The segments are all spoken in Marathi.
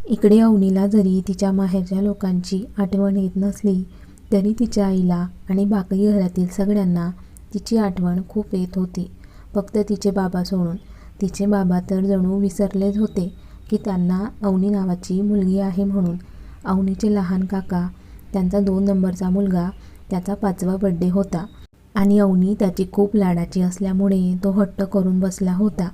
इकडे अवनीला जरी तिच्या माहेरच्या लोकांची आठवण येत नसली तरी तिच्या आईला आणि बाकी घरातील सगळ्यांना तिची आठवण खूप येत होती. फक्त तिचे बाबा सोडून. तिचे बाबा तर जणू विसरलेच होते की त्यांना अवनी नावाची मुलगी आहे म्हणून. अवनीचे लहान काका त्यांचा दोन नंबरचा मुलगा त्याचा पाचवा बड्डे होता. आणि अवनी त्याची खूप लाडाची असल्यामुळे तो हट्ट करून बसला होता.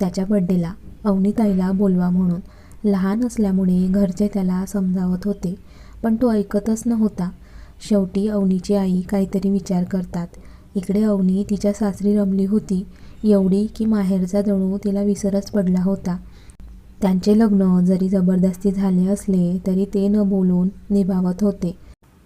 त्याच्या बड्डेला अवनीताईला बोलवा म्हणून. लहान असल्यामुळे घरचे त्याला समजावत होते पण तो ऐकतच नव्हता. शेवटी अवनीची आई काहीतरी विचार करतात. इकडे अवनी तिच्या सासरी रमली होती एवढी की माहेरचा जणू तिला विसरच पडला होता. त्यांचे लग्न जरी जबरदस्ती झाले असले तरी ते न बोलून निभावत होते.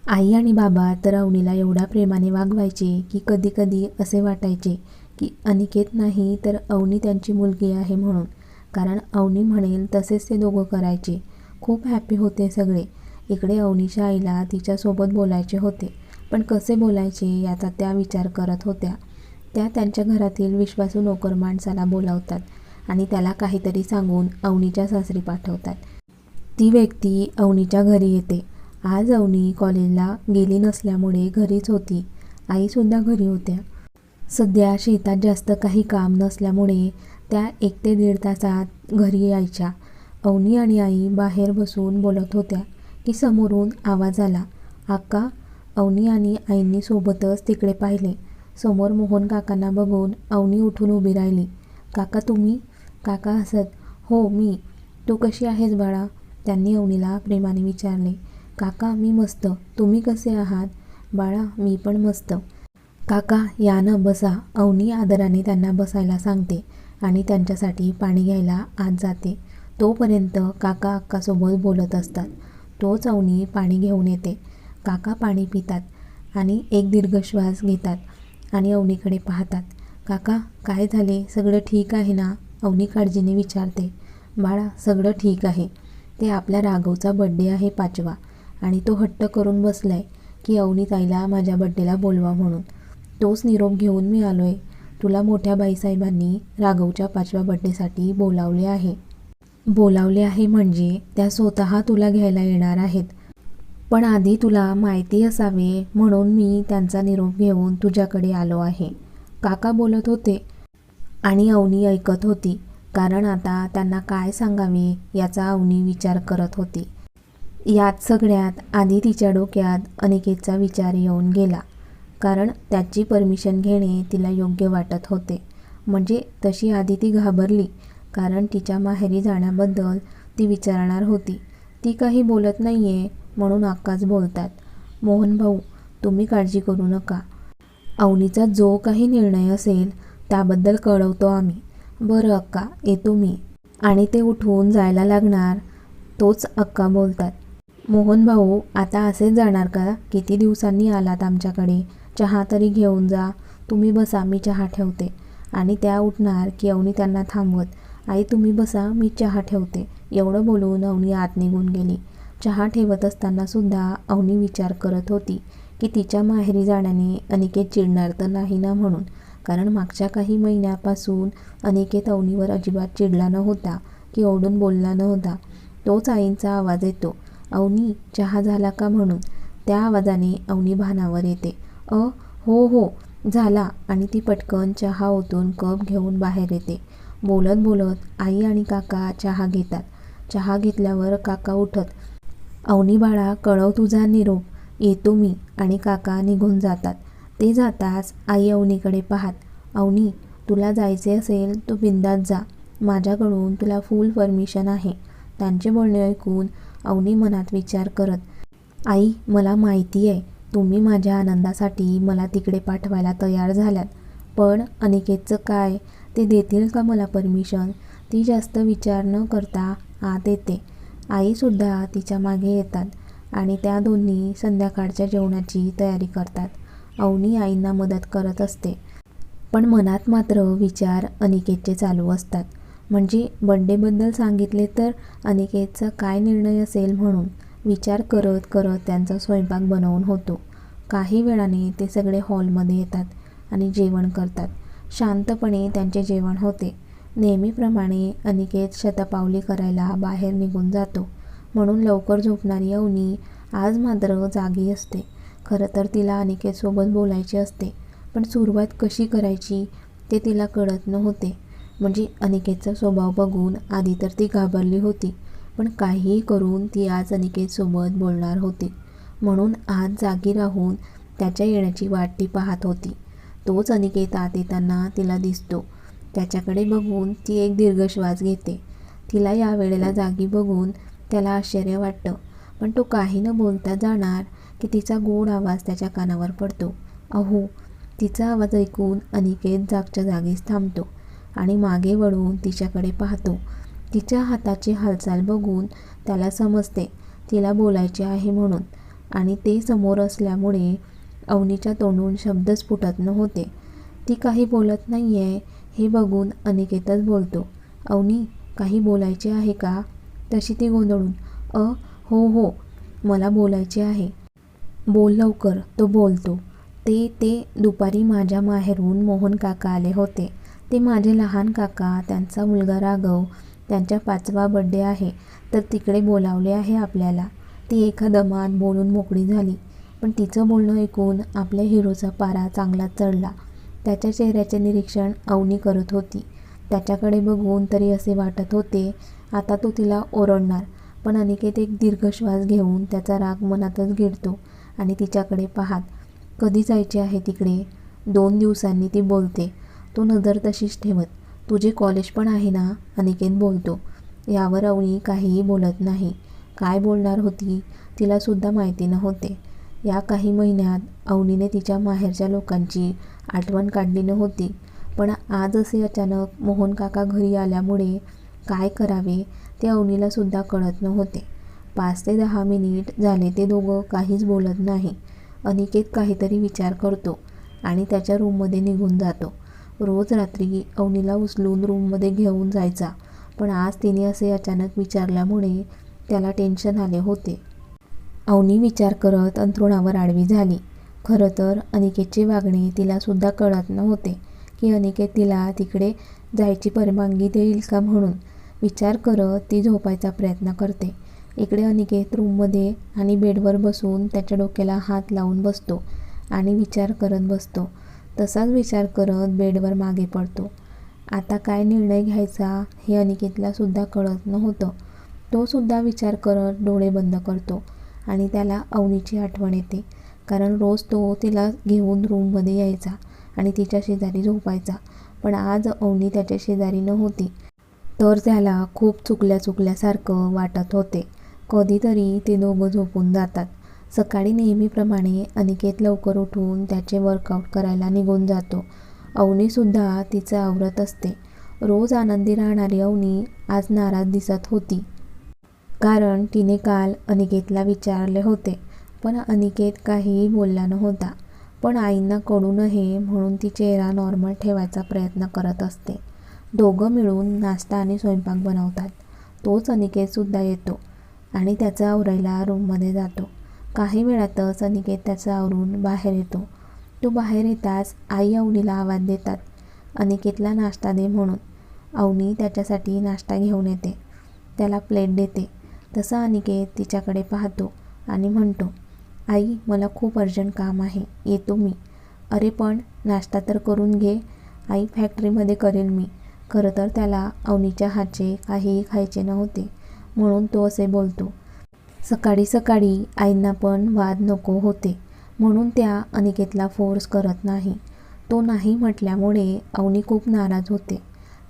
आई आणि बाबा तर अवनीला एवढ्या प्रेमाने वागवायचे की कधीकधी असे वाटायचे की अनिकेत नाही तर अवनी त्यांची मुलगी आहे म्हणून. कारण अवनी म्हणेल तसेच ते दोघं करायचे. खूप हॅपी होते सगळे. इकडे अवनीच्या आईला तिच्यासोबत बोलायचे होते. पण कसे बोलायचे याचा त्या विचार करत होत्या. त्या त्यांच्या घरातील विश्वासू नोकर माणसाला बोलावतात आणि त्याला काहीतरी सांगून अवनीच्या सासरी पाठवतात. ती व्यक्ती अवनीच्या घरी येते. आज अवनी कॉलेजला गेली नसल्यामुळे घरीच होती. आईसुद्धा घरी होत्या. सध्या शेतात जास्त काही काम नसल्यामुळे त्या एक ते दीड तासात घरी यायच्या. अवनी आणि आई बाहेर बसून बोलत होत्या की समोरून आवाज आला. आक्का अवनी आणि आईंनी सोबतच तिकडे पाहिले. समोर मोहन काकांना बघून अवनी उठून उभी राहिली. काका तुम्ही? काका हसत. हो मी. तू कशी आहेस बाळा? त्यांनी अवनीला प्रेमाने विचारले. काका मी मस्त. तुम्ही कसे आहात? बाळा मी पण मस्त. काका या ना बसा. अवनी आदराने त्यांना बसायला सांगते. आणि त्यांच्यासाठी पाणी घ्यायला आत जाते. तोपर्यंत काका अक्कासोबत बोलत असतात. तोच अवनी पाणी घेऊन येते. काका पाणी पितात आणि एक दीर्घ श्वास घेतात आणि अवनीकडे पाहतात. काका काय झाले? सगळं ठीक आहे ना? अवनी काळजीने विचारते. बाळा सगळं ठीक आहे. ते आपल्या राघवचा बड्डे आहे पाचवा आणि तो हट्ट करून बसलाय की अवनी ताईला माझ्या बड्डेला बोलवा म्हणून. तोच निरोप घेऊन मी आलो आहे तुला मोठ्या बाईसाहेबांनी राघवच्या पाचव्या बड्डेसाठी बोलावले आहे. बोलावले आहे म्हणजे त्या स्वतः तुला घ्यायला येणार आहेत. पण आधी तुला माहिती असावे म्हणून मी त्यांचा निरोप घेऊन तुझ्याकडे आलो आहे. काका बोलत होते आणि अवनी ऐकत होती कारण आता त्यांना काय सांगावे याचा अवनी विचार करत होती. यात सगळ्यात आधी तिच्या डोक्यात अनिकेतचा विचार येऊन गेला. कारण त्याची परमिशन घेणे तिला योग्य वाटत होते. म्हणजे तशी आधी ती घाबरली कारण तिच्या माहेरी जाण्याबद्दल ती विचारणार होती. ती काही बोलत नाही आहे म्हणून आकाच बोलतात मोहन भाऊ तुम्ही काळजी करू नका. अवनीचा जो काही निर्णय असेल त्याबद्दल कळवतो आम्ही. बरं अक्का येतो मी. आणि ते उठवून जायला लागणार तोच अक्का बोलतात. मोहन भाऊ आता असेच जाणार का? किती दिवसांनी आलात आमच्याकडे? चहा तरी घेऊन जा. तुम्ही बसा मी चहा ठेवते. आणि त्या उठणार की अवनी त्यांना थांबवत आई तुम्ही बसा मी चहा ठेवते. एवढं बोलून अवनी आत निघून गेली. चहा ठेवत असताना सुद्धा अवनी विचार करत होती की तिच्या माहेरी जाण्याने अनिकेत चिडणार तर नाही ना म्हणून. कारण मागच्या काही महिन्यापासून अनिकेत अवनीवर अजिबात चिडला नव्हता की ओढून बोलला नव्हता. तोच आईंचा आवाज येतो. अवनी चहा झाला का म्हणून? त्या आवाजाने अवनी भानावर येते. अ हो हो झाला. आणि ती पटकन चहा ओतून कप घेऊन बाहेर येते. बोलत बोलत आई आणि काका चहा घेतात. चहा घेतल्यावर काका उठत. अवनी बाळा कळव तुझा निरोप. येतो मी. आणि काका निघून जातात. ते जाताच आई अवनीकडे पाहात. अवनी तुला जायचे असेल तो बिंदात जा. माझ्याकडून तुला फुल परमिशन आहे. त्यांचे बोलणे ऐकून अवनी मनात विचार करत. आई मला माहिती आहे. तुम्ही माझ्या आनंदासाठी मला तिकडे पाठवायला तयार झाल्यात पण अनिकेतचं काय? ते देतील का मला परमिशन? ती जास्त विचार न करता आत येते आईसुद्धा तिच्यामागे येतात आणि त्या दोन्ही संध्याकाळच्या जेवणाची तयारी करतात. अवनी आईंना मदत करत असते. पण मनात मात्र विचार अनिकेतचे चालू असतात. म्हणजे बड्डेबद्दल सांगितले तर अनिकेतचा काय निर्णय असेल म्हणून? विचार करत करत त्यांचा स्वयंपाक बनवून होतो. काही वेळाने ते सगळे हॉलमध्ये येतात आणि जेवण करतात. शांतपणे त्यांचे जेवण होते. नेहमीप्रमाणे अनिकेत शतपावली करायला बाहेर निघून जातो. म्हणून लवकर झोपणारी अवनी आज मात्र जागी असते. खरं तर तिला अनिकेतसोबत बोलायचे असते. पण सुरुवात कशी करायची ते तिला कळत नव्हते. म्हणजे अनिकेतचा स्वभाव बघून आधी तर ती घाबरली होती. पण काहीही करून ती आज अनिकेतसोबत बोलणार होती. म्हणून आज जागी राहून त्याच्या येण्याची वाट ती पाहत होती. तोच अनिकेत आत येताना तिला दिसतो. त्याच्याकडे बघून ती एक दीर्घ श्वास घेते. तिला या वेळेला जागी बघून त्याला आश्चर्य वाटतं. पण तो काही न बोलता जाणार की तिचा गोड आवाज त्याच्या कानावर पडतो. अहो तिचा आवाज ऐकून अनिकेत जागच्या जागीच थांबतो आणि मागे वळून तिच्याकडे पाहतो. तिच्या हाताची हालचाल बघून त्याला समजते तिला बोलायचे आहे म्हणून. आणि ते समोर असल्यामुळे अवनीच्या तोंडून शब्दच फुटत नव्हते. ती काही बोलत नाही आहे हे बघून अनिकेतच बोलतो. अवनी काही बोलायचे आहे का? तशी ती गोंधळून अ हो हो मला बोलायचे आहे. बोल लवकर तो बोलतो. ते ते दुपारी माझ्या माहेरून मोहन काका आले होते. ते माझे लहान काका त्यांचा मुलगा राघव त्यांच्या पाचवा बड्डे आहे तर तिकडे बोलावले आहे आपल्याला. ती एका दमात बोलून मोकळी झाली. पण तिचं बोलणं ऐकून आपल्या हिरोचा पारा चांगला चढला. त्याच्या चेहऱ्याचे निरीक्षण अवनी करत होती. त्याच्याकडे बघून तरी असे वाटत होते आता तो तिला ओरडणार. पण अनिकेत एक दीर्घ श्वास घेऊन त्याचा राग मनातच घेरतो आणि तिच्याकडे पाहात कधी जायचे आहे तिकडे? दोन दिवसांनी ती बोलते. तो नजर तशीच ठेवत. तुझे कॉलेज पण आहे ना? अनिकेत बोलतो. यावर अवनी काहीही बोलत नाही. काय बोलणार होती? तिलासुद्धा माहिती नव्हते. या काही महिन्यात अवनीने तिच्या माहेरच्या लोकांची आठवण काढली नव्हती. पण आज असे अचानक मोहन काका घरी आल्यामुळे काय करावे ते अवनीलासुद्धा कळत नव्हते. पाच ते दहा मिनिट झाले ते दोघं काहीच बोलत नाही. अनिकेत काहीतरी विचार करतो आणि त्याच्या रूममध्ये निघून जातो. रोज रात्री अवनीला उचलून रूममध्ये घेऊन जायचा. पण आज तिने असे अचानक विचारल्यामुळे त्याला टेन्शन आले होते. अवनी विचार करत अंथरुणावर आडवी झाली. खरं तर अनिकेतचे वागणे तिलासुद्धा कळत नव्हते की अनिकेत तिला तिकडे जायची परवानगी देईल का म्हणून. विचार करत ती झोपायचा प्रयत्न करते. इकडे अनिकेत रूममध्ये आणि बेडवर बसून त्याच्या डोक्याला हात लावून बसतो आणि विचार करत बसतो. तसाच विचार करत बेडवर मागे पडतो. आता काय निर्णय घ्यायचा हे अनिकेतलासुद्धा कळत नव्हतं. तो सुद्धा विचार करत डोळे बंद करतो आणि त्याला अवनीची आठवण येते. कारण रोज तो तिला घेऊन रूममध्ये यायचा आणि तिच्या शेजारी झोपायचा. पण आज अवनी त्याच्या शेजारी नव्हती. तर त्याला खूप चुकल्या चुकल्यासारखं वाटत होते. कधीतरी ते दोघं झोपून जातात. सकाळी नेहमीप्रमाणे अनिकेत लवकर उठून त्याचे वर्कआउट करायला निघून जातो. अवनीसुद्धा तिचं आवरत असते. रोज आनंदी राहणारी अवनी आज नाराज दिसत होती. कारण तिने काल अनिकेतला विचारले होते पण अनिकेत काहीही बोलला नव्हता. पण आईंना कळू नये म्हणून ती चेहरा नॉर्मल ठेवायचा प्रयत्न करत असते. दोघं मिळून नाश्ता आणि स्वयंपाक बनवतात. तोच अनिकेतसुद्धा येतो आणि त्याचा आवरायला रूममध्ये जातो. काही वेळातच अनिकेत त्याचं आवरून बाहेर येतो. तो बाहेर येताच आई अवनीला आवाज देतात. अनिकेतला नाश्ता दे म्हणून अवनी त्याच्यासाठी नाश्ता घेऊन येते. त्याला प्लेट देते. तसा अनिकेत तिच्याकडे पाहतो आणि म्हणतो आई मला खूप अर्जंट काम आहे. येतो मी. अरे पण नाश्ता तर करून घे. आई फॅक्टरीमध्ये करेल मी. खरं तर त्याला अवनीच्या हातचे काहीही खायचे नव्हते म्हणून तो असे बोलतो. सकाळी सकाळी आईंना पण वाद नको होते. म्हणून त्या अनिकेतला फोर्स करत नाही. तो नाही म्हटल्यामुळे अवनी खूप नाराज होते.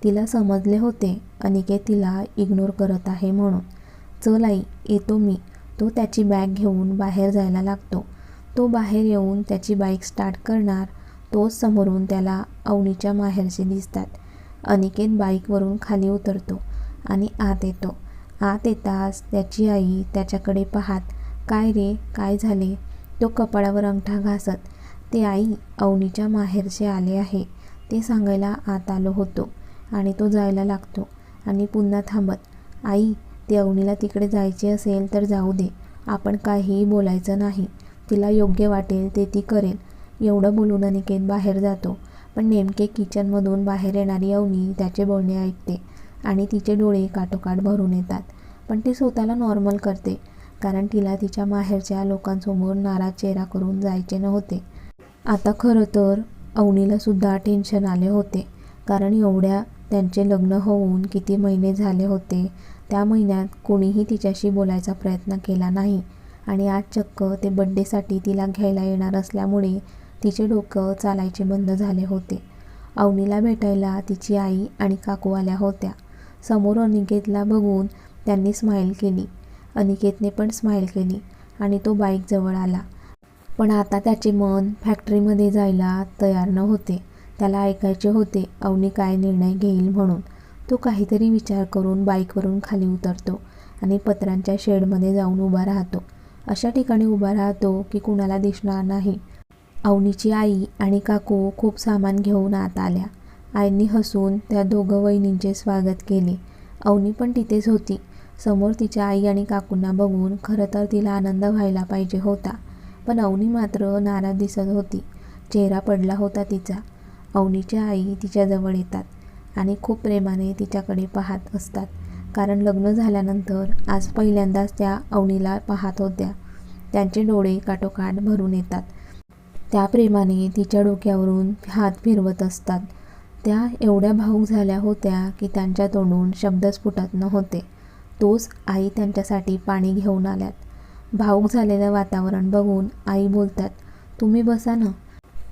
तिला समजले होते अनिकेत तिला इग्नोर करत आहे म्हणून. चल आई येतो मी. तो त्याची बॅग घेऊन बाहेर जायला लागतो. तो बाहेर येऊन त्याची बाईक स्टार्ट करणार तोच समोरून त्याला अवनीच्या माहेरचे दिसतात. अनिकेत बाईकवरून खाली उतरतो आणि आत येतो. आत येताच त्याची आई त्याच्याकडे पाहात काय रे काय झाले? तो कपाळावर अंगठा घासत ते आई अवनीच्या माहेरचे आले आहे. ते सांगायला आत आलो होतो आणि तो जायला लागतो आणि पुन्हा थांबत आई ते अवनीला तिकडे जायचे असेल तर जाऊ दे आपण काहीही बोलायचं नाही तिला योग्य वाटेल ते ती करेल. एवढं बोलून अनिकेत बाहेर जातो पण नेमके किचनमधून बाहेर येणारी अवनी त्याचे बोलणे ऐकते आणि तिचे डोळे काठोकाठ भरून येतात. पण ती स्वतःला नॉर्मल करते. कारण तिला तिच्या माहेरच्या लोकांसमोर नाराज चेहरा करून जायचे नव्हते. आता खरं तर अवनीला सुद्धा टेन्शन आले होते. कारण एवढ्या त्यांचे लग्न होऊन किती महिने झाले होते त्या महिन्यात कोणीही तिच्याशी बोलायचा प्रयत्न केला नाही. आणि आज चक्क ते बड्डेसाठी तिला घ्यायला येणार असल्यामुळे तिचे डोकं चालायचे बंद झाले होते. अवनीला भेटायला तिची आई आणि काकू आल्या होत्या. समोर अनिकेतला बघून त्यांनी स्माईल केली. अनिकेतने पण स्माईल केली आणि तो बाईकजवळ आला. पण आता त्याचे मन फॅक्टरीमध्ये जायला तयार न होते त्याला ऐकायचे होते अवनी काय निर्णय घेईल म्हणून? तो काहीतरी विचार करून बाईकवरून खाली उतरतो आणि पत्रांच्या शेडमध्ये जाऊन उभा राहतो. अशा ठिकाणी उभा राहतो की कुणाला दिसणार नाही. अवनीची आई आणि काकू खूप सामान घेऊन आत आल्या. आईंनी हसून त्या दोघं वहिनींचे स्वागत केले. अवनी पण तिथेच होती. समोर तिच्या आई आणि काकूंना बघून खरं तर तिला आनंद व्हायला पाहिजे होता. पण अवनी मात्र नाराज दिसत होती. चेहरा पडला होता तिचा. अवनीच्या आई तिच्याजवळ येतात आणि खूप प्रेमाने तिच्याकडे पाहत असतात. कारण लग्न झाल्यानंतर आज पहिल्यांदाच त्या अवनीला पाहत होत्या. त्यांचे डोळे काठोकाठ भरून येतात. त्या प्रेमाने तिच्या डोक्यावरून हात फिरवत असतात. त्या एवढ्या भाऊक झाल्या होत्या की त्यांच्या तोंडून शब्दच फुटत नव्हते. तोच आई त्यांच्यासाठी पाणी घेऊन आल्यात. भाऊक झालेलं वातावरण बघून आई बोलतात तुम्ही बसा ना.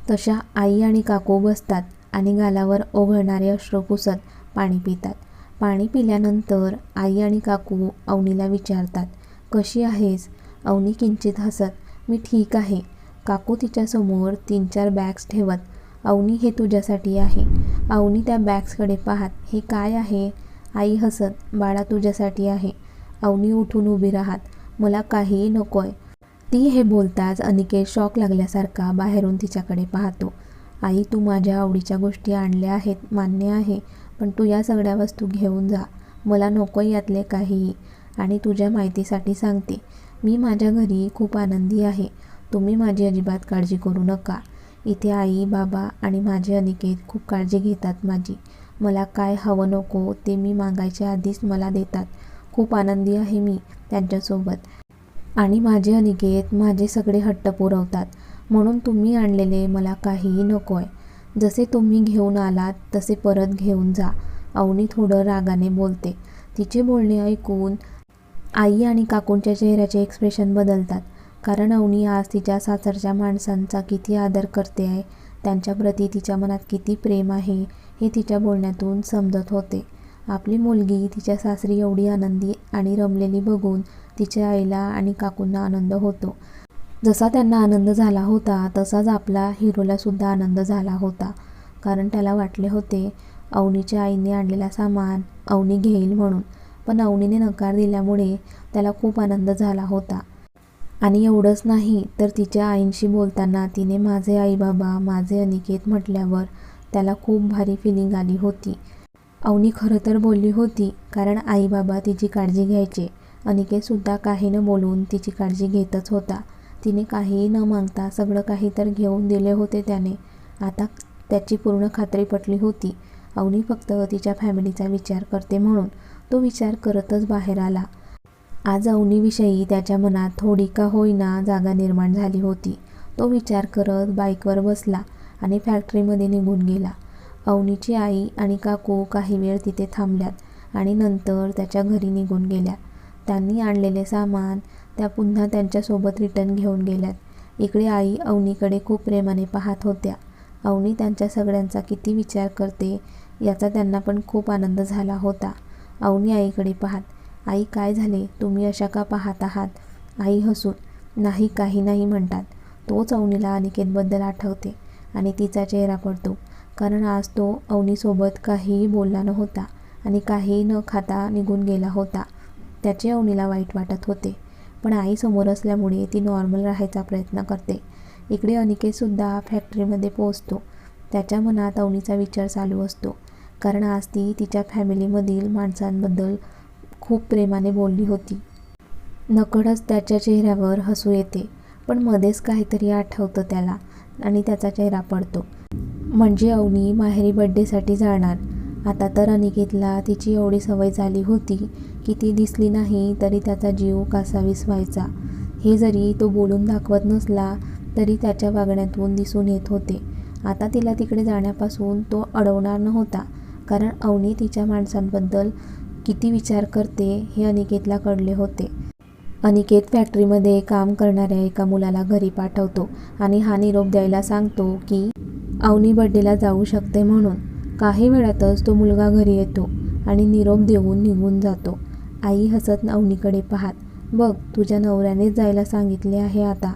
तशा आई आणि काकू बसतात आणि गालावर ओघळणारे अश्रू पुसत पाणी पितात. पाणी पिल्यानंतर आई आणि काकू अवनीला विचारतात कशी आहेस? अवनी किंचित हसत मी ठीक आहे. काकू तिच्यासमोर तीन चार बॅग्स ठेवत अवनी हे तुझ्यासाठी आहे. अवनी त्या बॅग्सकडे पाहत हे काय आहे? आई हसत बाळा तुझ्यासाठी आहे. अवनी उठून उभी राहत. मला काहीही नकोय. ती हे बोलताच अनिकेत शॉक लागल्यासारखा बाहेरून तिच्याकडे पाहतो. आई तू माझ्या आवडीच्या गोष्टी आणल्या आहेत मान्य आहे पण तू या सगळ्या वस्तू घेऊन जा. मला नको यातले काहीही. आणि तुझ्या माहितीसाठी सांगते. मी माझ्या घरी खूप आनंदी आहे. तुम्ही माझी अजिबात काळजी करू नका. इथे आई बाबा आणि माझे अनिकेत खूप काळजी घेतात माझी. मला काय हवं नको ते मी मागायच्या आधीच मला देतात. खूप आनंदी आहे मी त्यांच्यासोबत. आणि माझे अनिकेत माझे सगळे हट्ट पुरवतात. म्हणून तुम्ही आणलेले मला काहीही नको आहे जसे तुम्ही घेऊन आलात तसे परत घेऊन जा. अवनी थोडं रागाने बोलते. तिचे बोलणे ऐकून आई आणि काकूंच्या चेहऱ्याचे एक्सप्रेशन बदलतात. कारण अवनी आज तिच्या सासरच्या माणसांचा किती आदर करते आहे त्यांच्याप्रती तिच्या मनात किती प्रेम आहे हे तिच्या बोलण्यातून समजत होते. आपली मुलगी तिच्या सासरी एवढी आनंदी आणि रमलेली बघून तिच्या आईला आणि काकूंना आनंद होतो. जसा त्यांना आनंद झाला होता तसाच आपला हिरोलासुद्धा आनंद झाला होता. कारण त्याला वाटले होते अवनीच्या आईने आणलेला सामान अवनी घेईल म्हणून. पण अवनीने नकार दिल्यामुळे त्याला खूप आनंद झाला होता. आणि एवढंच नाही तर तिच्या आईंशी बोलताना तिने माझे आई बाबा माझे अनिकेत म्हटल्यावर त्याला खूप भारी फिलिंग आली होती. अवनी खरं तर बोलली होती कारण आईबाबा तिची काळजी घ्यायचे. अनिकेतसुद्धा काही न बोलून तिची काळजी घेतच होता. तिने काहीही न मागता सगळं काही तर घेऊन दिले होते त्याने. आता त्याची पूर्ण खात्री पटली होती. अवनी फक्त तिच्या फॅमिलीचा विचार करते म्हणून तो विचार करतच बाहेर आला. आज अवनीविषयी त्याच्या मनात थोडी का होईना जागा निर्माण झाली होती. तो विचार करत बाईकवर बसला. आणि फॅक्टरीमध्ये निघून गेला. अवनीची आई आणि काकू काही वेळ तिथे थांबल्यात आणि नंतर त्याच्या घरी निघून गेल्या. त्यांनी आणलेले सामान त्या पुन्हा त्यांच्यासोबत रिटर्न घेऊन गेल्यात. इकडे आई अवनीकडे खूप प्रेमाने पाहत होत्या. अवनी त्यांच्या सगळ्यांचा किती विचार करते याचा त्यांना पण खूप आनंद झाला होता. अवनी आईकडे पाहत आई काय झाले? तुम्ही अशा का पाहत आहात आई हसून नाही काही नाही म्हणतात. तोच अवनीला अनिकेतबद्दल आठवते. आणि तिचा चेहरा पडतो. कारण आज तो अवनीसोबत काहीही बोलला नव्हता आणि काहीही न खाता निघून गेला होता. त्याचे अवनीला वाईट वाटत होते. पण आई समोर असल्यामुळे ती नॉर्मल राहायचा प्रयत्न करते. इकडे अनिकेतसुद्धा फॅक्टरीमध्ये पोहोचतो. त्याच्या मनात अवनीचा विचार चालू असतो. कारण आज ती तिच्या फॅमिलीमधील माणसांबद्दल खूप प्रेमाने बोलली होती. नकडच त्याच्या चेहऱ्यावर हसू येते. पण मध्येच काहीतरी आठवतं त्याला. आणि त्याचा चेहरा पडतो. म्हणजे अवनी माहेरी बड्डेसाठी जाणार. आता तर अनिकेतला तिची एवढी सवय झाली होती की ती दिसली नाही तरी त्याचा जीव कासावीस व्हायचा हे जरी तो बोलून दाखवत नसला तरी त्याच्या वागण्यातून दिसून येत होते. आता तिला तिकडे जाण्यापासून तो अडवणार नव्हता. कारण अवनी तिच्या माणसांबद्दल किती विचार करते हे अनिकेतला कळले होते. अनिकेत फॅक्टरीमध्ये काम करणाऱ्या एका मुलाला घरी पाठवतो आणि हा निरोप द्यायला सांगतो की अवनी बड्डेला जाऊ शकते म्हणून. काही वेळातच तो मुलगा घरी येतो आणि निरोप देऊन निघून जातो. आई हसत अवनीकडे पाहात बघ तुझ्या नवऱ्यानेच जायला सांगितले आहे आता.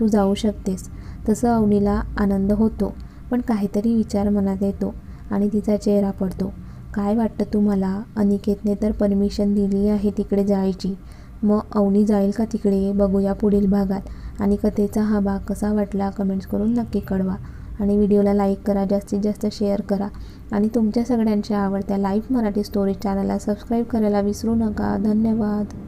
तू जाऊ शकतेस. तसं अवनीला आनंद होतो पण काहीतरी विचार मनात येतो आणि तिचा चेहरा पडतो. काय वाटतं तुम्हाला? अनिकेतने तर परमिशन दिली आहे तिकडे जायची. मग अवनी जाईल का तिकडे? बघूया पुढील भागात. आणि कथेचा हा भाग कसा वाटला कमेंट्स करून नक्की कळवा. आणि व्हिडिओला लाईक करा जास्तीत जास्त शेअर करा. आणि तुमच्या सगळ्यांच्या आवडत्या लाईफ मराठी स्टोरी चॅनलला सबस्क्राईब करायला विसरू नका. धन्यवाद.